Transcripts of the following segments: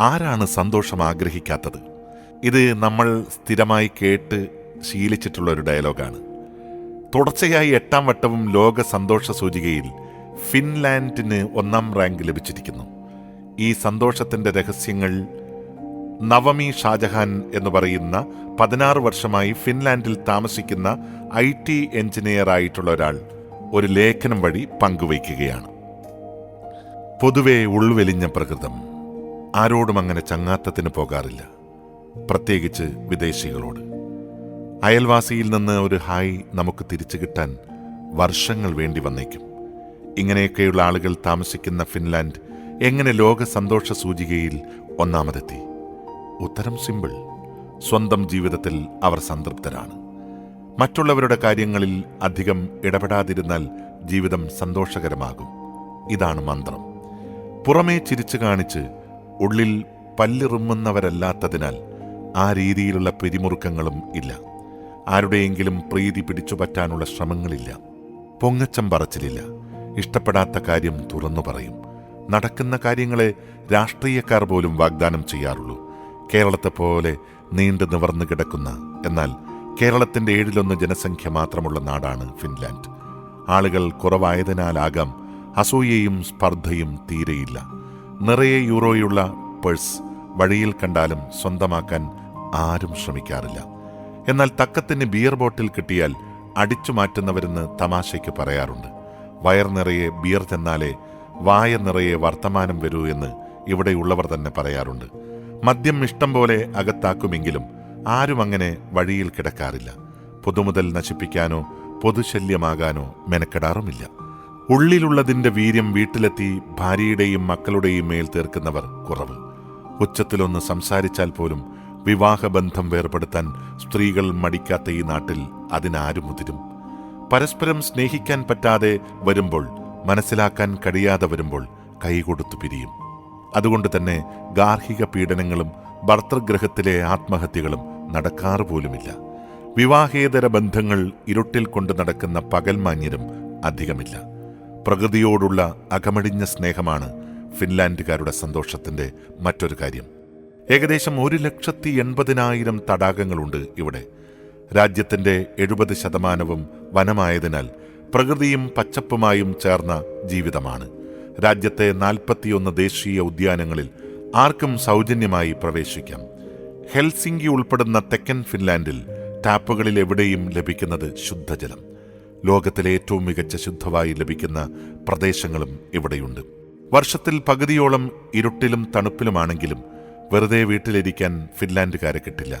ആരാണ് സന്തോഷം ആഗ്രഹിക്കാത്തത്? ഇത് നമ്മൾ സ്ഥിരമായി കേട്ട് ശീലിച്ചിട്ടുള്ള ഒരു ഡയലോഗാണ്. തുടർച്ചയായി എട്ടാം വട്ടവും ലോക സന്തോഷ സൂചികയിൽ ഫിൻലാൻഡിന് ഒന്നാം റാങ്ക് ലഭിച്ചിരിക്കുന്നു. ഈ സന്തോഷത്തിന്റെ രഹസ്യങ്ങൾ നവമി ഷാജഹാൻ എന്ന് പറയുന്ന പതിനാറ് വർഷമായി ഫിൻലാൻഡിൽ താമസിക്കുന്ന ഐ ടി എഞ്ചിനീയർ ആയിട്ടുള്ള ഒരാൾ ഒരു ലേഖനം വഴി പങ്കുവയ്ക്കുകയാണ്. പൊതുവെ ഉൾവെലിഞ്ഞ പ്രകൃതം. ആരോടും അങ്ങനെ ചങ്ങാത്തത്തിന് പോകാറില്ല. പ്രത്യേകിച്ച് വിദേശികളോട്. അയൽവാസിയിൽ നിന്ന് ഒരു ഹായ് നമുക്ക് തിരിച്ചു കിട്ടാൻ വർഷങ്ങൾ വേണ്ടി വന്നേക്കും. ഇങ്ങനെയൊക്കെയുള്ള ആളുകൾ താമസിക്കുന്ന ഫിൻലാൻഡ് എങ്ങനെ ലോക സന്തോഷ സൂചികയിൽ ഒന്നാമതെത്തി? ഉത്തരം സിമ്പിൾ. സ്വന്തം ജീവിതത്തിൽ അവർ സംതൃപ്തരാണ്. മറ്റുള്ളവരുടെ കാര്യങ്ങളിൽ അധികം ഇടപെടാതിരുന്നാൽ ജീവിതം സന്തോഷകരമാകും. ഇതാണ് മന്ത്രം. പുറമേ ചിരിച്ചു കാണിച്ച് ഉള്ളിൽ പല്ലിറുമ്മുന്നവരല്ലാത്തതിനാൽ ആ രീതിയിലുള്ള പിരിമുറുക്കങ്ങളും ഇല്ല. ആരുടെയെങ്കിലും പ്രീതി പിടിച്ചുപറ്റാനുള്ള ശ്രമങ്ങളില്ല. പൊങ്ങച്ചം പറച്ചിലില്ല. ഇഷ്ടപ്പെടാത്ത കാര്യം തുറന്നു പറയും. നടക്കുന്ന കാര്യങ്ങളെ രാഷ്ട്രീയക്കാർ പോലും വാഗ്ദാനം ചെയ്യാറുള്ളൂ. കേരളത്തെ പോലെ നീണ്ടു നിവർന്നു കിടക്കുന്ന എന്നാൽ കേരളത്തിന്റെ ഏഴിലൊന്ന് ജനസംഖ്യ മാത്രമുള്ള നാടാണ് ഫിൻലാൻഡ്. ആളുകൾ കുറവായതിനാലാകാം അസൂയയും സ്പർദ്ധയും തീരെയില്ല. നിറയെ യൂറോയുള്ള പേഴ്സ് വഴിയിൽ കണ്ടാലും സ്വന്തമാക്കാൻ ആരും ശ്രമിക്കാറില്ല. എന്നാൽ തക്കത്തിന് ബിയർ ബോട്ടിൽ കിട്ടിയാൽ അടിച്ചു മാറ്റുന്നവരെന്ന് തമാശയ്ക്ക് പറയാറുണ്ട്. വയർ നിറയെ ബിയർ തന്നാലേ വായ നിറയെ വർത്തമാനം വരൂ എന്ന് ഇവിടെയുള്ളവർ തന്നെ പറയാറുണ്ട്. മദ്യം ഇഷ്ടം പോലെ അകത്താക്കുമെങ്കിലും ആരും അങ്ങനെ വഴിയിൽ കിടക്കാറില്ല. പൊതുമുതൽ നശിപ്പിക്കാനോ പൊതുശല്യമാകാനോ മെനക്കെടാറുമില്ല. ഉള്ളിലുള്ളതിന്റെ വീര്യം വീട്ടിലെത്തി ഭാര്യയുടെയും മക്കളുടെയും മേൽ തീർക്കുന്നവർ കുറവ്. ഉച്ചത്തിലൊന്ന് സംസാരിച്ചാൽ പോലും വിവാഹബന്ധം വേർപെടുത്താൻ സ്ത്രീകൾ മടിക്കാത്ത ഈ നാട്ടിൽ അതിനാരും മുതിരും പരസ്പരം സ്നേഹിക്കാൻ പറ്റാതെ വരുമ്പോൾ മനസ്സിലാക്കാൻ കഴിയാതെ വരുമ്പോൾ കൈകൊടുത്തു പിരിയും. അതുകൊണ്ട് തന്നെ ഗാർഹിക പീഡനങ്ങളും ഭർത്തൃഗ്രഹത്തിലെ ആത്മഹത്യകളും നടക്കാറ് പോലുമില്ല. വിവാഹേതര ബന്ധങ്ങൾ ഇരുട്ടിൽ കൊണ്ട് നടക്കുന്ന പകൽമാന്യരും അധികമില്ല. പ്രകൃതിയോടുള്ള അകമടിഞ്ഞ സ്നേഹമാണ് ഫിൻലാൻഡുകാരുടെ സന്തോഷത്തിന്റെ മറ്റൊരു കാര്യം. ഏകദേശം ഒരു ലക്ഷത്തി എൺപതിനായിരം തടാകങ്ങളുണ്ട് ഇവിടെ. രാജ്യത്തിന്റെ എഴുപത് ശതമാനവും വനമായതിനാൽ പ്രകൃതിയും പച്ചപ്പുമായും ചേർന്ന ജീവിതമാണ്. രാജ്യത്തെ നാൽപ്പത്തിയൊന്ന് ദേശീയ ഉദ്യാനങ്ങളിൽ ആർക്കും സൗജന്യമായി പ്രവേശിക്കാം. ഹെൽസിംഗി ഉൾപ്പെടുന്ന തെക്കൻ ഫിൻലാൻഡിൽ ടാപ്പുകളിൽ എവിടെയും ലഭിക്കുന്നത് ശുദ്ധജലം. ലോകത്തിലെ ഏറ്റവും മികച്ച ശുദ്ധവായു ലഭിക്കുന്ന പ്രദേശങ്ങളും ഇവിടെയുണ്ട്. വർഷത്തിൽ പകുതിയോളം ഇരുട്ടിലും തണുപ്പിലുമാണെങ്കിലും വെറുതെ വീട്ടിലിരിക്കാൻ ഫിൻലാൻഡുകാരെ കിട്ടില്ല.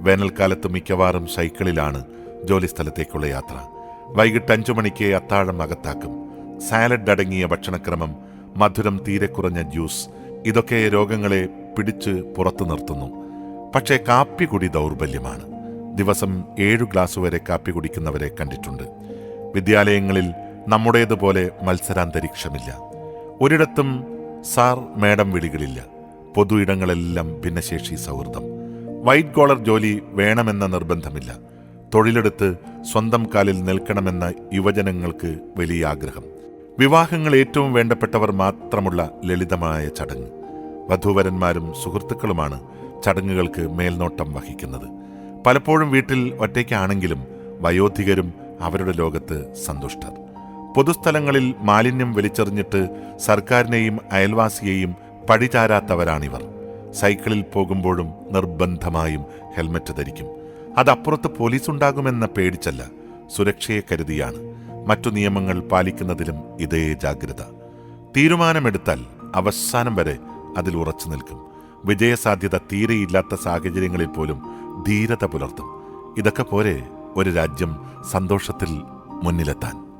വേനൽക്കാലത്ത് മിക്കവാറും സൈക്കിളിലാണ് ജോലിസ്ഥലത്തേക്കുള്ള യാത്ര. വൈകിട്ട് അഞ്ചു മണിക്ക് അത്താഴം അകത്താക്കും. സാലഡ് അടങ്ങിയ ഭക്ഷണക്രമം മധുരം തീരെ കുറഞ്ഞ ജ്യൂസ് ഇതൊക്കെ രോഗങ്ങളെ പിടിച്ച് പുറത്തു നിർത്തുന്നു. പക്ഷേ കാപ്പി കുടി ദൗർബല്യമാണ്. ദിവസം ഏഴു ഗ്ലാസ് വരെ കാപ്പി കുടിക്കുന്നവരെ കണ്ടിട്ടുണ്ട്. വിദ്യാലയങ്ങളിൽ നമ്മുടേതുപോലെ മത്സരാന്തരീക്ഷമില്ല. ഒരിടത്തും സാർ മേഡം വിളികളില്ല. പൊതു ഇടങ്ങളെല്ലാം ഭിന്നശേഷി സൗഹൃദം. വൈറ്റ് കോളർ ജോലി വേണമെന്ന നിർബന്ധമില്ല. തൊഴിലെടുത്ത് സ്വന്തം കാലിൽ നിൽക്കണമെന്ന യുവജനങ്ങൾക്ക് വലിയ ആഗ്രഹം. വിവാഹങ്ങൾ ഏറ്റവും വേണ്ടപ്പെട്ടവർ മാത്രമുള്ള ലളിതമായ ചടങ്ങ്. വധൂവരന്മാരും സുഹൃത്തുക്കളുമാണ് ചടങ്ങുകൾക്ക് മേൽനോട്ടം വഹിക്കുന്നത്. പലപ്പോഴും വീട്ടിൽ ഒറ്റയ്ക്കാണെങ്കിലും വയോധികരും അവരുടെ ലോകത്ത് സന്തുഷ്ടർ. പൊതുസ്ഥലങ്ങളിൽ മാലിന്യം വലിച്ചെറിഞ്ഞിട്ട് സർക്കാരിനെയും അയൽവാസിയെയും പടിചാരാത്തവരാണിവർ. സൈക്കിളിൽ പോകുമ്പോഴും നിർബന്ധമായും ഹെൽമറ്റ് ധരിക്കും. അതപ്പുറത്ത് പോലീസ് ഉണ്ടാകുമെന്ന പേടിച്ചല്ല സുരക്ഷയെ കരുതിയാണ്. മറ്റു നിയമങ്ങൾ പാലിക്കുന്നതിലും ഇതേ ജാഗ്രത. തീരുമാനമെടുത്താൽ അവസാനം വരെ അതിൽ ഉറച്ചു നിൽക്കും. വിജയസാധ്യത തീരെയില്ലാത്ത സാഹചര്യങ്ങളിൽ പോലും ധീരത പുലർത്തും. ഇതൊക്കെ പോരെ? ഒരു രാജ്യം സന്തോഷത്തിൽ മുന്നിലെത്താൻ.